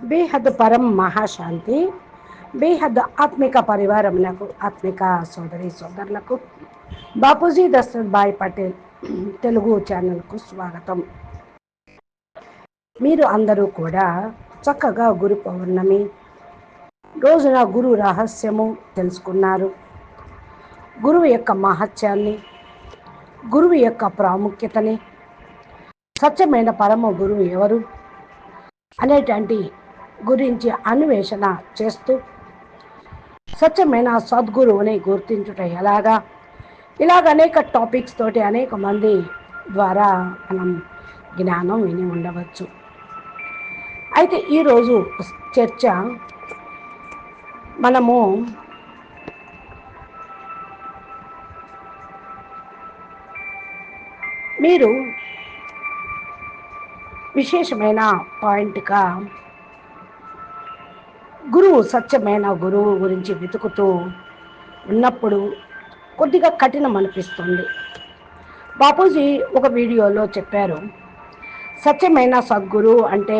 బేహద్ పరం మహాశాంతి బేహద్ ఆత్మిక పరివారమునకు ఆత్మిక సోదరి సోదరులకు. బాపూజీ దశరథ్ భాయ్ పటేల్ తెలుగు ఛానల్కు స్వాగతం. మీరు అందరూ కూడా చక్కగా గురు పౌర్ణమి రోజున గురు రహస్యము తెలుసుకున్నారు. గురువు యొక్క మహత్యాన్ని గురువు యొక్క ప్రాముఖ్యతని స్వచ్ఛమైన పరమ గురువు ఎవరు అనేటువంటి గురించి అన్వేషణ చేస్తూ స్వచ్ఛమైన సద్గురువుని గుర్తించుట ఎలాగా? ఇలాగ అనేక టాపిక్స్ తోటి అనేక మంది ద్వారా మనం జ్ఞానం విని ఉండవచ్చు. అయితే ఈరోజు చర్చ మనము మీరు విశేషమైన పాయింట్గా గురువు సత్యమైన గురువు గురించి వెతుకుతూ ఉన్నప్పుడు కొద్దిగా కఠినం అనిపిస్తుంది. బాపూజీ ఒక వీడియోలో చెప్పారు సత్యమైన సద్గురు అంటే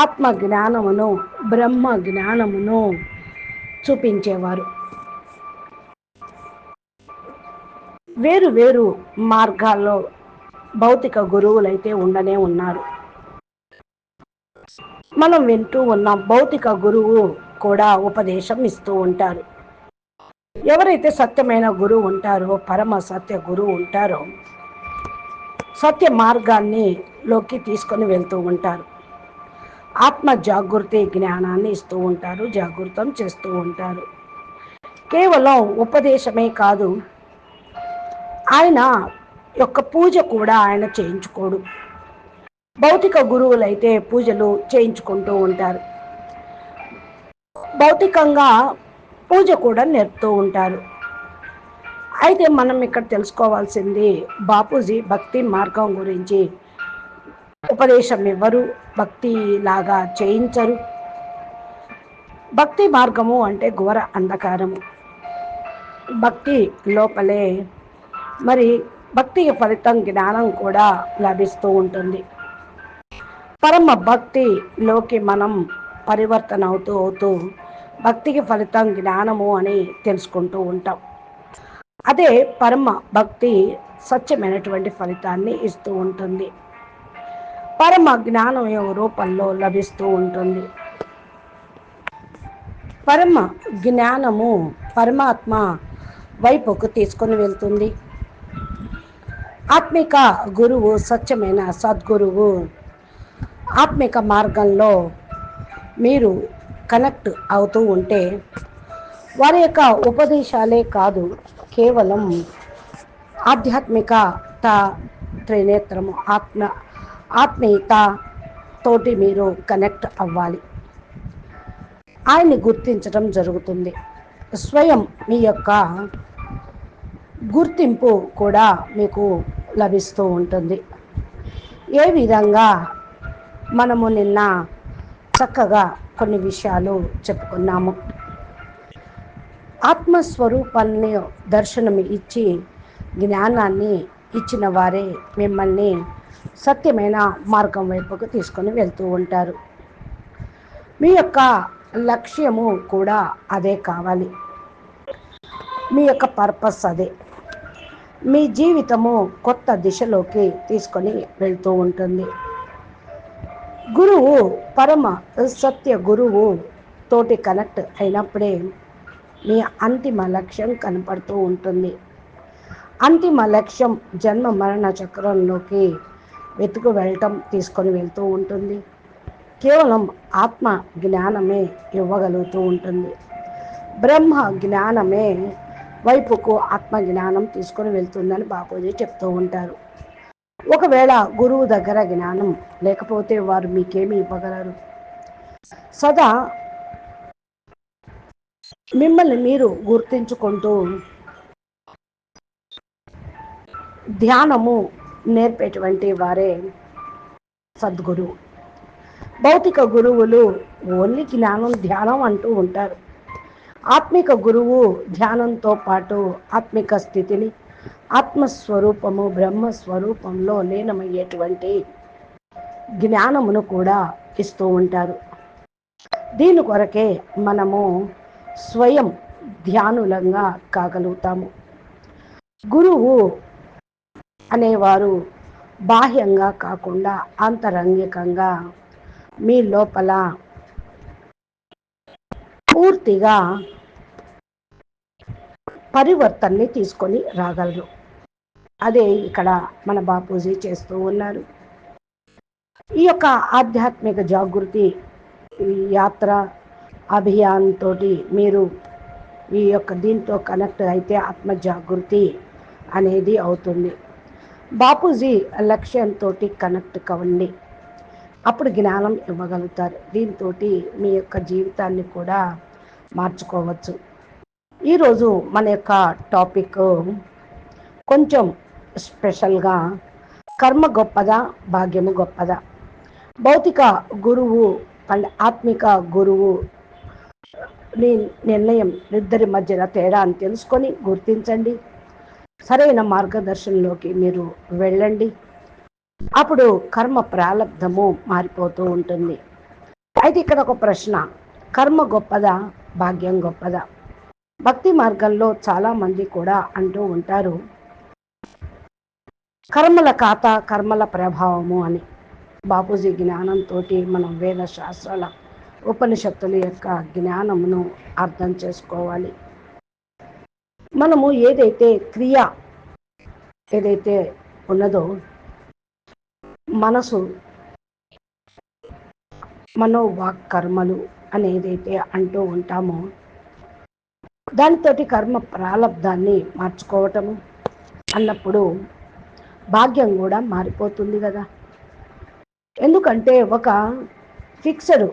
ఆత్మ జ్ఞానమును బ్రహ్మ జ్ఞానమును చూపించేవారు. వేరు వేరు మార్గాల్లో భౌతిక గురువులైతే ఉండనే ఉన్నారు. మనం వింటూ ఉన్న భౌతిక గురువు కూడా ఉపదేశం ఇస్తూ ఉంటారు. ఎవరైతే సత్యమైన గురువు ఉంటారో పరమ సత్య గురువు ఉంటారో సత్య మార్గాన్ని లోకి తీసుకొని వెళ్తూ ఉంటారు. ఆత్మ జాగృతి జ్ఞానాన్ని ఇస్తూ ఉంటారు జాగృతం చేస్తూ ఉంటారు. కేవలం ఉపదేశమే కాదు ఆయన యొక్క పూజ కూడా ఆయన చేయించుకోడు. భౌతిక గురువులైతే పూజలు చేయించుకుంటూ ఉంటారు. భౌతికంగా పూజ కూడా నేర్పుతూ ఉంటారు. అయితే మనం ఇక్కడ తెలుసుకోవాల్సింది బాపూజీ భక్తి మార్గం గురించి. ఉపదేశం ఇవ్వరు భక్తి లాగా చేయించరు. భక్తి మార్గము అంటే ఘోర అంధకారము. భక్తి లోపలే మరి భక్తి ఫలితం జ్ఞానం కూడా లభిస్తూ ఉంటుంది. పరమ భక్తిలోకి మనం పరివర్తన అవుతూ అవుతూ భక్తికి ఫలితం జ్ఞానము అని తెలుసుకుంటూ ఉంటాం. అదే పరమ భక్తి స్వచ్ఛమైనటువంటి ఫలితాన్ని ఇస్తూ ఉంటుంది. పరమ జ్ఞానం రూపంలో లభిస్తూ ఉంటుంది? పరమ జ్ఞానము పరమాత్మ వైపుకు తీసుకొని వెళ్తుంది. ఆత్మిక గురువు స్వచ్ఛమైన సద్గురువు ఆత్మిక మార్గంలో మీరు కనెక్ట్ అవుతూ ఉంటే వారి యొక్క ఉపదేశాలే కాదు కేవలం ఆధ్యాత్మికత త్రినేత్రము ఆత్మ ఆత్మీయత తోటి మీరు కనెక్ట్ అవ్వాలి. ఆయన్ని గుర్తించడం జరుగుతుంది. స్వయం మీ యొక్క గుర్తింపు కూడా మీకు లభిస్తూ ఉంటుంది. ఏ విధంగా మనము నిన్న చక్కగా కొన్ని విషయాలు చెప్పుకున్నాము. ఆత్మస్వరూపాన్ని దర్శనం ఇచ్చి జ్ఞానాన్ని ఇచ్చిన వారే మిమ్మల్ని సత్యమైన మార్గం వైపుకు తీసుకొని వెళ్తూ ఉంటారు. మీ యొక్క లక్ష్యము కూడా అదే కావాలి. మీ యొక్క పర్పస్ అదే. మీ జీవితము కొత్త దిశలోకి తీసుకొని వెళ్తూ ఉంటుంది. గురువు పరమ సత్య గురువు తోటి కనెక్ట్ అయినప్పుడే మీ అంతిమ లక్ష్యం కనపడుతూ ఉంటుంది. అంతిమ లక్ష్యం జన్మ మరణ చక్రంలోకి వెతుకు వెళ్ళటం తీసుకొని వెళ్తూ ఉంటుంది. కేవలం ఆత్మ జ్ఞానమే ఇవ్వగలుగుతూ ఉంటుంది. బ్రహ్మ జ్ఞానమే వైపుకు ఆత్మ జ్ఞానం తీసుకొని వెళ్తుందని బాపూజీ చెప్తూ ఉంటారు. ఒకవేళ గురువు దగ్గర జ్ఞానం లేకపోతే వారు మీకేమి ఇవ్వగలరు? సదా మిమ్మల్ని మీరు గుర్తించుకుంటూ ధ్యానము నేర్పేటువంటి వారే సద్గురువు భౌతిక గురువులు ఓన్లీ జ్ఞానం ధ్యానం అంటూ ఉంటారు. ఆత్మిక గురువు ధ్యానంతో పాటు ఆత్మిక స్థితిని ఆత్మస్వరూపము బ్రహ్మస్వరూపంలో లీనమయ్యేటువంటి జ్ఞానమును కూడా ఇస్తూ ఉంటారు. దీని కొరకే మనము స్వయం ధ్యానులంగా కాగలుగుతాము. గురువు అనేవారు బాహ్యంగా కాకుండా అంతరంగికంగా మీ లోపల పూర్తిగా పరివర్తనని తీసుకొని రాగలరు. అదే ఇక్కడ మన బాపూజీ చేస్తూ ఉన్నారు. ఈ యొక్క ఆధ్యాత్మిక జాగృతి యాత్ర అభియాన్ తోటి మీరు ఈ యొక్క దీంతో కనెక్ట్ అయితే ఆత్మ జాగృతి అనేది అవుతుంది. బాపూజీ లక్ష్యంతో కనెక్ట్ కావండి అప్పుడు జ్ఞానం ఇవ్వగలుగుతారు. దీంతో మీ యొక్క జీవితాన్ని కూడా మార్చుకోవచ్చు. ఈరోజు మన యొక్క టాపిక్ కొంచెం స్పెషల్గా కర్మ గొప్పదా భాగ్యము గొప్పదా? భౌతిక గురువు అండ్ ఆత్మిక గురువు నీ నిర్ణయం ఇద్దరి మధ్యన తేడా అని తెలుసుకొని గుర్తించండి. సరైన మార్గదర్శనంలోకి మీరు వెళ్ళండి. అప్పుడు కర్మ ప్రారంధము మారిపోతూ ఉంటుంది. అయితే ఇక్కడ ఒక ప్రశ్న కర్మ గొప్పదా భాగ్యం గొప్పదా? భక్తి మార్గంలో చాలామంది కూడా అంటూ ఉంటారు. కర్మల ఖాత కర్మల ప్రభావము అని బాపూజీ జ్ఞానంతో మనం వేద శాస్త్రాల ఉపనిషత్తుల యొక్క జ్ఞానమును అర్థం చేసుకోవాలి. మనము ఏదైతే క్రియ ఏదైతే ఉన్నదో మనసు మనోవాక్ కర్మలు అనేదైతే అంటూ ఉంటామో దానితోటి కర్మ ప్రారంధాన్ని మార్చుకోవటము అన్నప్పుడు భాగ్యం కూడా మారిపోతుంది కదా. ఎందుకంటే ఒక ఫిక్స్డ్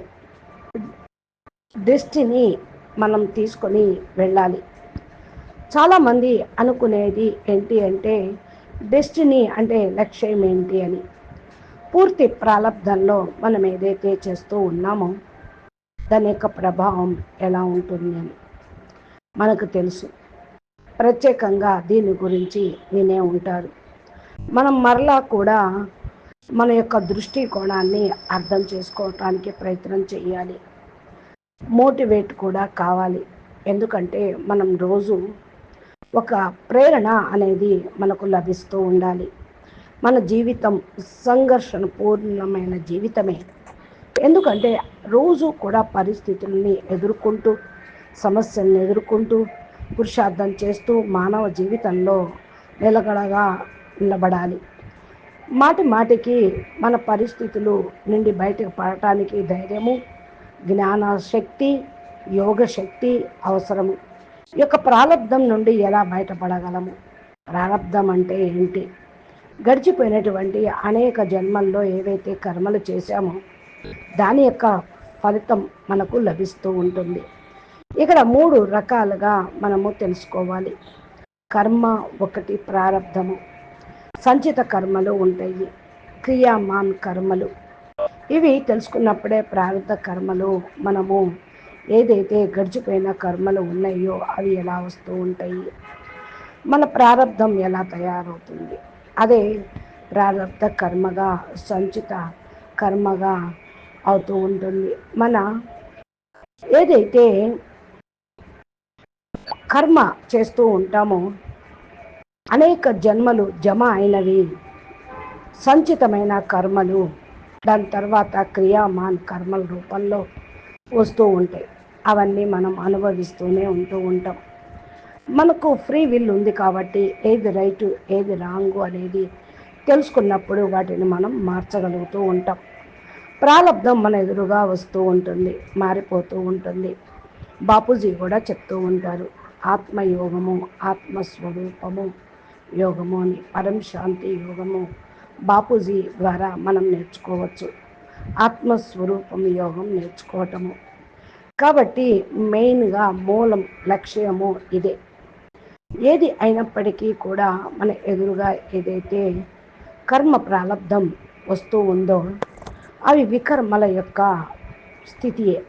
దృష్టిని మనం తీసుకొని వెళ్ళాలి. చాలామంది అనుకునేది ఏంటి అంటే డెస్టినీ అంటే లక్ష్యం ఏంటి అని. పూర్తి ప్రారంధంలో మనం ఏదైతే చేస్తూ ఉన్నామో దాని యొక్క ప్రభావం ఎలా ఉంటుంది అని మనకు తెలుసు. ప్రత్యేకంగా దీని గురించి వినే ఉంటారు. మనం మరలా కూడా మన యొక్క దృష్టికోణాన్ని అర్థం చేసుకోవటానికి ప్రయత్నం చేయాలి. మోటివేట్ కూడా కావాలి. ఎందుకంటే మనం రోజు ఒక ప్రేరణ అనేది మనకు లభిస్తూ ఉండాలి. మన జీవితం సంఘర్షణ పూర్ణమైన జీవితమే. ఎందుకంటే రోజు కూడా పరిస్థితుల్ని ఎదుర్కొంటూ సమస్యలను ఎదుర్కొంటూ పురుషార్థం చేస్తూ మానవ జీవితంలో నిలకడగా నిలబడాలి. మాటి మాటికి మన పరిస్థితులు నుండి బయటకు పడటానికి ధైర్యము జ్ఞాన శక్తి యోగ శక్తి అవసరము. ఈ యొక్క ప్రారంధం నుండి ఎలా బయటపడగలము? ప్రారంధం అంటే ఏంటి? గడిచిపోయినటువంటి అనేక జన్మల్లో ఏవైతే కర్మలు చేశామో దాని యొక్క ఫలితం మనకు లభిస్తూ ఉంటుంది. ఇక్కడ మూడు రకాలుగా మనము తెలుసుకోవాలి. కర్మ ఒకటి ప్రారంధము సంచిత కర్మలు ఉంటాయి. క్రియామాన్ కర్మలు. ఇవి తెలుసుకున్నప్పుడే ప్రారంభ కర్మలు మనము ఏదైతే గడిచిపోయిన కర్మలు ఉన్నాయో అవి ఎలా వస్తూ ఉంటాయి? మన ప్రారంధం ఎలా తయారవుతుంది? అదే ప్రారంధ కర్మగా సంచిత కర్మగా అవుతూ ఉంటుంది. మన ఏదైతే కర్మ చేస్తూ ఉంటామో అనేక జన్మలు జమ అయినవి. సంచితమైన కర్మలు. దాని తర్వాత క్రియామాన్ కర్మల రూపంలో వస్తూ ఉంటాయి. అవన్నీ మనం అనుభవిస్తూనే ఉంటూ ఉంటాం. మనకు ఫ్రీ విల్ ఉంది కాబట్టి ఏది రైటు ఏది రాంగు అనేది తెలుసుకున్నప్పుడు వాటిని మనం మార్చగలుగుతూ ఉంటాం. ప్రారంధం మన ఎదురుగా వస్తూ ఉంటుంది మారిపోతూ ఉంటుంది. బాపూజీ కూడా చెప్తూ ఉంటారు ఆత్మయోగము ఆత్మస్వరూపము. యోగము అని. పరం శాంతి యోగము. బాపూజీ ద్వారా మనం నేర్చుకోవచ్చు. ఆత్మస్వరూపం యోగం నేర్చుకోవటము. కాబట్టి మెయిన్గా మూలం లక్ష్యము ఇదే. ఏది అయినప్పటికీ కూడా మన ఎదురుగా ఏదైతే కర్మ ప్రారంధం వస్తూ ఉందో అవి వికర్మల యొక్క స్థితియే.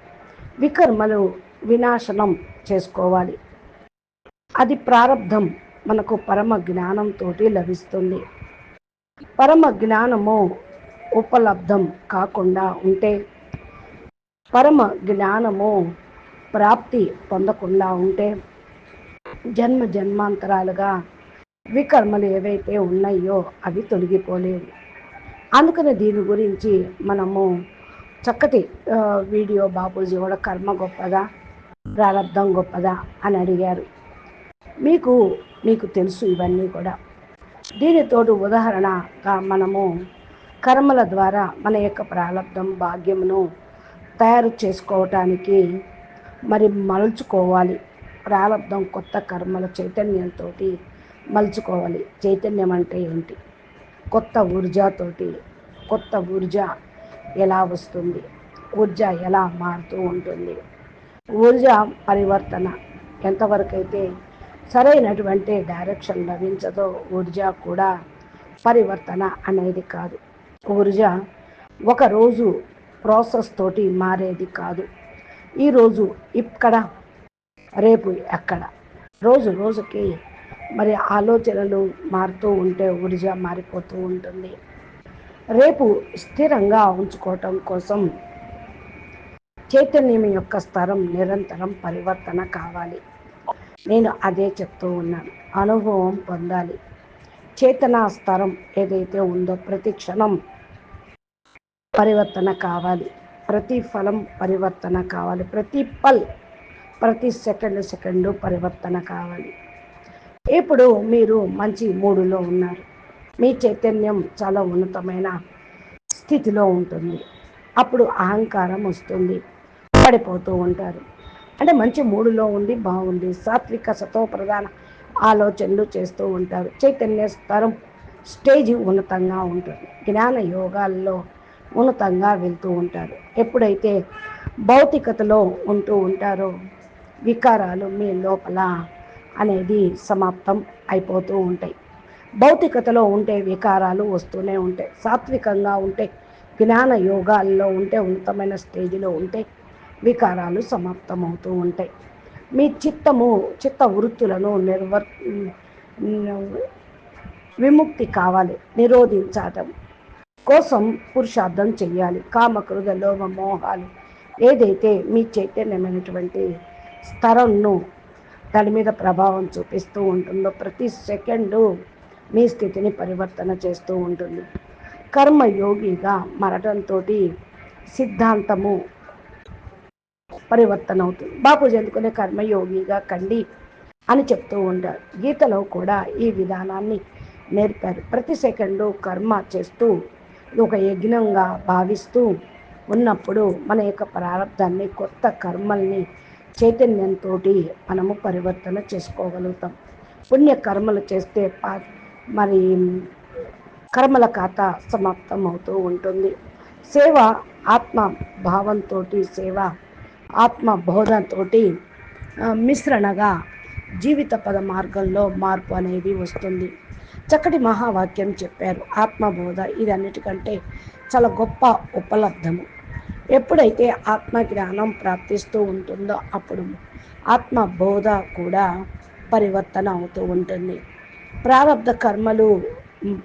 వికర్మలు వినాశనం చేసుకోవాలి. అది ప్రారంధం మనకు పరమ జ్ఞానంతో లభిస్తుంది. పరమ జ్ఞానము ఉపలబ్ధం కాకుండా ఉంటే పరమ జ్ఞానము ప్రాప్తి పొందకుండా ఉంటే జన్మ జన్మాంతరాలుగా వికర్మలు ఏవైతే ఉన్నాయో అవి తొలగిపోలేవు. అందుకని దీని గురించి మనము చక్కటి వీడియో బాపూజీ కూడా కర్మ గొప్పదా ప్రారంధం గొప్పదా అని అడిగారు. మీకు మీకు తెలుసు ఇవన్నీ కూడా. దీనితోడు ఉదాహరణగా మనము కర్మల ద్వారా మన యొక్క ప్రారంధం భాగ్యమును తయారు చేసుకోవటానికి మరి మలుచుకోవాలి. ప్రారంధం కొత్త కర్మల చైతన్యంతో మలుచుకోవాలి. చైతన్యం అంటే ఏంటి? కొత్త ఊర్జాతోటి కొత్త ఊర్జ ఎలా వస్తుంది? ఊర్జ ఎలా మారుతూ ఉంటుంది? ఊర్జ పరివర్తన ఎంతవరకు అయితే సరైనటువంటి డైరెక్షన్ లభించదో ఊర్జ కూడా పరివర్తన అనేది కాదు. ఊర్జ ఒకరోజు ప్రాసెస్ తోటి మారేది కాదు. ఈరోజు ఇక్కడ రేపు ఎక్కడ? రోజు రోజుకి మరి ఆలోచనలు మారుతూ ఉంటే ఊర్జ మారిపోతూ ఉంటుంది. రేపు స్థిరంగా ఉంచుకోవటం కోసం చైతన్యం యొక్క స్థరం నిరంతరం పరివర్తన కావాలి. నేను అదే చెప్తూ ఉన్నాను. అనుభవం పొందాలి. చేతనా స్థరం ఏదైతే ఉందో ప్రతి క్షణం పరివర్తన కావాలి. ప్రతి ఫలం పరివర్తన కావాలి. ప్రతి పల్ ప్రతి సెకండ్ సెకండు పరివర్తన కావాలి. ఇప్పుడు మీరు మంచి మూడులో ఉన్నారు. మీ చైతన్యం చాలా ఉన్నతమైన స్థితిలో ఉంటుంది. అప్పుడు అహంకారం వస్తుంది. పడిపోతూ ఉంటారు. అంటే మంచి మూడులో ఉండి బాగుంది. సాత్విక సతో ప్రధాన ఆలోచనలు చేస్తూ ఉంటారు. చైతన్య స్థరం స్టేజ్ ఉన్నతంగా ఉంటుంది. జ్ఞాన యోగాల్లో ఉన్నతంగా వెళ్తూ ఉంటారు. ఎప్పుడైతే భౌతికతలో ఉంటూ ఉంటారో వికారాలు మీ లోపల అనేది సమాప్తం అయిపోతూ ఉంటాయి. భౌతికతలో ఉంటే వికారాలు వస్తూనే ఉంటాయి. సాత్వికంగా ఉంటే జ్ఞాన యోగాల్లో ఉంటే ఉన్నతమైన స్టేజ్లో ఉంటే వికారాలు సమాప్తమవుతూ ఉంటాయి. మీ చిత్తము చిత్త వృత్తులను నిర్వర్ విముక్తి కావాలి నిరోధించటం కోసం పురుషార్థం చేయాలి కామ లోభ మోహాలు ఏదైతే మీ చైతన్యమైనటువంటి స్థరంను దాని మీద ప్రభావం చూపిస్తూ ఉంటుందో ప్రతి సెకండు మీ స్థితిని పరివర్తన చేస్తూ ఉంటుంది. కర్మయోగిగా మరటంతో సిద్ధాంతము పరివర్తన అవుతుంది బాపూజీ ఎందుకునే కర్మయోగిగా కండి అని చెప్తూ ఉంటారు గీతలో కూడా ఈ విధానాన్ని నేర్పారు. ప్రతి సెకండు కర్మ చేస్తూ ఒక యజ్ఞంగా భావిస్తూ ఉన్నప్పుడు మన యొక్క ప్రారంధాన్ని కొత్త కర్మల్ని చైతన్యంతో మనము పరివర్తన చేసుకోగలుగుతాం. పుణ్య కర్మలు చేస్తే మరి కర్మల ఖాతా సమాప్తం అవుతూ ఉంటుంది. సేవ ఆత్మ భావంతో సేవ ఆత్మబోధంతో మిశ్రణగా జీవిత పద మార్గంలో మార్పు అనేది వస్తుంది. చక్కటి మహావాక్యం చెప్పారు. ఆత్మబోధ ఇది అన్నిటికంటే చాలా గొప్ప ఉపలబ్ధము. ఎప్పుడైతే ఆత్మ జ్ఞానం ప్రాప్తిస్తూ ఉంటుందో అప్పుడు ఆత్మబోధ కూడా పరివర్తన అవుతూ ఉంటుంది. ప్రారంధ కర్మలు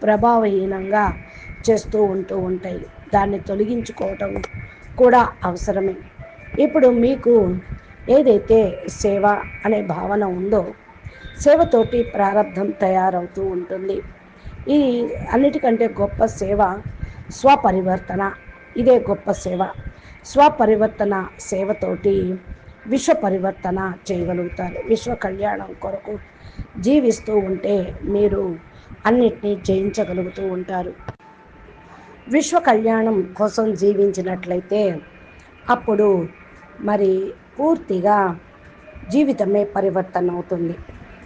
ప్రభావహీనంగా చేస్తూ ఉంటూ ఉంటాయి. దాన్ని తొలగించుకోవటం కూడా అవసరమే. ఇప్పుడు మీకు ఏదైతే సేవ అనే భావన ఉందో సేవతోటి ప్రారంధం తయారవుతూ ఉంటుంది. ఈ అన్నిటికంటే గొప్ప సేవ స్వపరివర్తన. ఇదే గొప్ప సేవ. స్వపరివర్తన సేవతోటి విశ్వ పరివర్తన చేయగలుగుతారు. విశ్వ కళ్యాణం కొరకు జీవిస్తూ ఉంటే మీరు అన్నిటినీ జయించగలుగుతూ ఉంటారు. విశ్వ కళ్యాణం కోసం జీవించినట్లయితే అప్పుడు మరి పూర్తిగా జీవితమే పరివర్తన అవుతుంది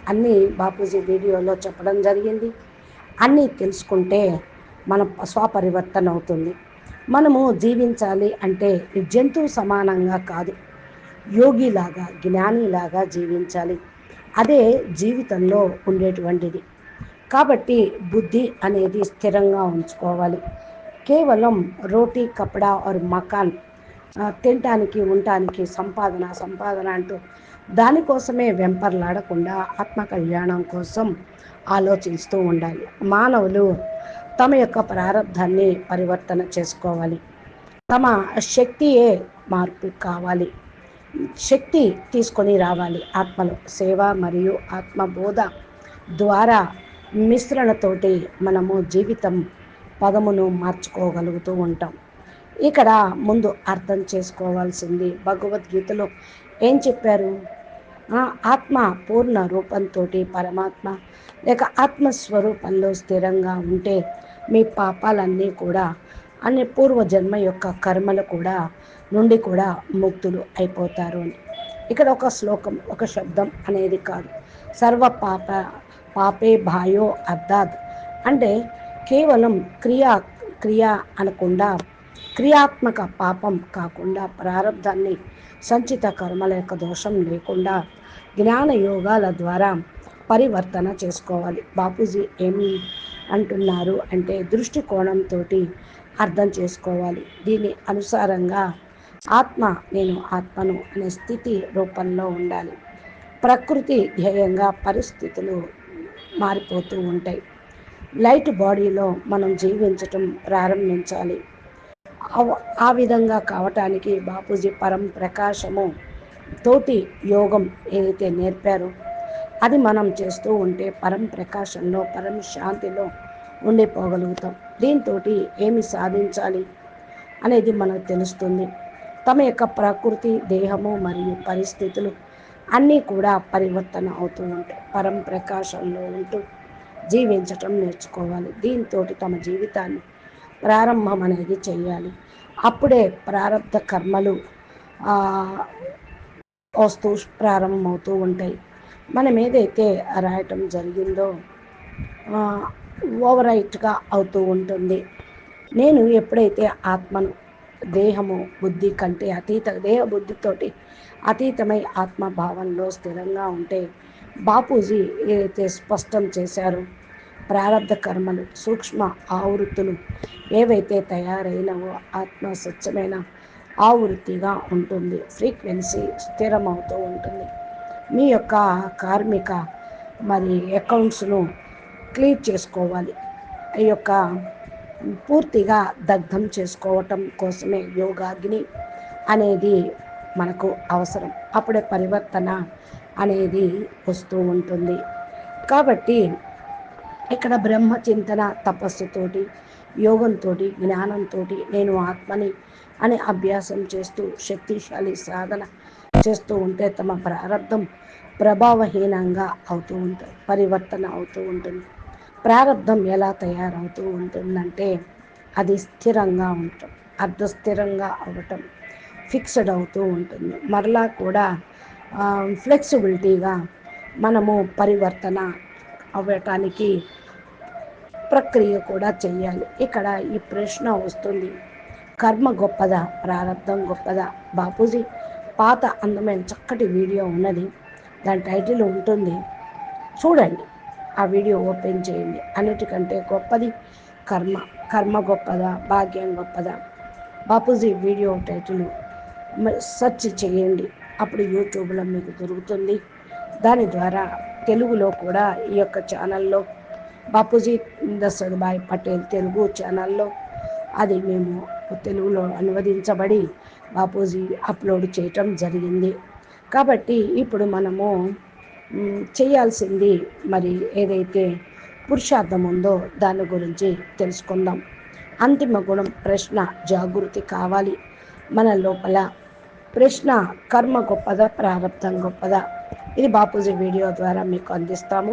అన్నీ బాపూజీ వీడియోలో చెప్పడం జరిగింది. అన్నీ తెలుసుకుంటే మన స్వపరివర్తన అవుతుంది మనము జీవించాలి అంటే జంతువు సమానంగా కాదు. యోగిలాగా జ్ఞానిలాగా జీవించాలి. అదే జీవితంలో ఉండేటువంటిది. కాబట్టి బుద్ధి అనేది స్థిరంగా ఉంచుకోవాలి. కేవలం రోటీ కపడా ఆర్ మకాన్ తినటానికి ఉండటానికి సంపాదన సంపాదన అంటూ దానికోసమే వెంపర్లాడకుండా ఆత్మ కళ్యాణం కోసం ఆలోచిస్తూ ఉండాలి. మానవులు తమ యొక్క ప్రారంధాన్ని పరివర్తన చేసుకోవాలి. తమ శక్తియే మార్పు కావాలి. శక్తి తీసుకొని రావాలి. ఆత్మలో సేవ మరియు ఆత్మబోధ ద్వారా మిశ్రణతోటి మనము జీవితం పదమును మార్చుకోగలుగుతూ ఉంటాం. ఇక్కడ ముందు అర్థం చేసుకోవాల్సింది. భగవద్గీతలో ఏం చెప్పారు? ఆత్మ పూర్ణ రూపంతో పరమాత్మ లేక ఆత్మస్వరూపంలో స్థిరంగా ఉంటే మీ పాపాలన్నీ కూడా అన్ని పూర్వజన్మ యొక్క కర్మలు కూడా నుండి కూడా ముక్తులు అయిపోతారు అని. ఇక్కడ ఒక శ్లోకం ఒక శబ్దం అనేది కాదు. సర్వ పాప పాపే భాయో అర్థాత్ అంటే కేవలం క్రియా క్రియ అనకుండా క్రియాత్మక పాపం కాకుండా ప్రారంధాన్ని సంచిత కర్మల యొక్క దోషం లేకుండా జ్ఞాన యోగాల ద్వారా పరివర్తన చేసుకోవాలి. బాపూజీ ఏమి అంటున్నారు అంటే దృష్టికోణంతో అర్థం చేసుకోవాలి. దీని అనుసారంగా ఆత్మ నేను ఆత్మను అనే స్థితి రూపంలో ఉండాలి. ప్రకృతి ధ్యేయంగా పరిస్థితులు మారిపోతూ ఉంటాయి. లైట్ బాడీలో మనం జీవించటం ప్రారంభించాలి. ఆ విధంగా కావటానికి బాపూజీ పరం ప్రకాశము తోటి యోగం ఏదైతే నేర్పారో అది మనం చేస్తూ ఉంటే పరం ప్రకాశంలో పరం శాంతిలో ఉండిపోగలుగుతాం. దీంతో ఏమి సాధించాలి అనేది మనకు తెలుస్తుంది. తమ యొక్క ప్రకృతి దేహము మరియు పరిస్థితులు అన్నీ కూడా పరివర్తన అవుతూ ఉంటాయి పరం ప్రకాశంలో ఉంటూ జీవించటం నేర్చుకోవాలి. దీంతో తమ జీవితాన్ని ప్రారంభం అనేది చేయాలి అప్పుడే ప్రారంభ కర్మలు వస్తూ ప్రారంభమవుతూ ఉంటాయి. మనం ఏదైతే రాయటం జరిగిందో ఓవరైట్గా అవుతూ ఉంటుంది. నేను ఎప్పుడైతే ఆత్మను దేహము బుద్ధి కంటే అతీత దేహ బుద్ధితోటి అతీతమై ఆత్మభావంలో స్థిరంగా ఉంటే బాపూజీ ఏదైతే స్పష్టం చేశారో ప్రారంభ కర్మలు సూక్ష్మ ఆవృత్తులు ఏవైతే తయారైనవో ఆత్మ స్వచ్ఛమైన ఆవృత్తిగా ఉంటుంది. ఫ్రీక్వెన్సీ స్థిరమవుతూ ఉంటుంది. మీ యొక్క కార్మిక మరి అకౌంట్స్ను క్లియర్ చేసుకోవాలి. ఈ యొక్క పూర్తిగా దగ్ధం చేసుకోవటం కోసమే యోగాగ్ని అనేది మనకు అవసరం. అప్పుడే పరివర్తన అనేది వస్తూ ఉంటుంది. కాబట్టి ఇక్కడ బ్రహ్మ చింతన తపస్సుతోటి యోగంతో జ్ఞానంతో నేను ఆత్మని అని అభ్యాసం చేస్తూ శక్తిశాలి సాధన చేస్తూ ఉంటే తమ ప్రారంధం ప్రభావహీనంగా అవుతూ ఉంటుంది పరివర్తన అవుతూ ఉంటుంది. ప్రారంధం ఎలా తయారవుతూ ఉంటుందంటే అది స్థిరంగా ఉండటం అర్ధస్థిరంగా అవ్వటం ఫిక్స్డ్ అవుతూ ఉంటుంది. మరలా కూడా ఫ్లెక్సిబిలిటీగా మనము పరివర్తన అవ్వటానికి ప్రక్రియ కూడా చేయాలి ఇక్కడ ఈ ప్రశ్న వస్తుంది. కర్మ గొప్పదా? ప్రారంభం గొప్పదా? బాపూజీ పాత అందమైన చక్కటి వీడియో ఉన్నది. దాని టైటిల్ ఉంటుంది చూడండి ఆ వీడియో ఓపెన్ చేయండి. అన్నిటికంటే గొప్పది కర్మ. కర్మ గొప్పదా? భాగ్యం గొప్పదా? బాపూజీ వీడియో టైటిల్ సెర్చ్ చేయండి. అప్పుడు యూట్యూబ్లో మీకు దొరుకుతుంది. దాని ద్వారా తెలుగులో కూడా ఈ యొక్క ఛానల్లో బాపూజీ దశరథభాయ్ పటేల్ తెలుగు ఛానల్లో అది మేము తెలుగులో అనువదించబడి బాపూజీ అప్లోడ్ చేయటం జరిగింది. కాబట్టి ఇప్పుడు మనము చేయాల్సింది మరి ఏదైతే పురుషార్థం ఉందో దాని గురించి తెలుసుకుందాం. అంతిమ గుణం ప్రశ్న జాగృతి కావాలి. మన లోపల ప్రశ్న కర్మ గొప్పదా ప్రారంభం గొప్పదా? ఇది బాపూజీ వీడియో ద్వారా మీకు అందిస్తాము.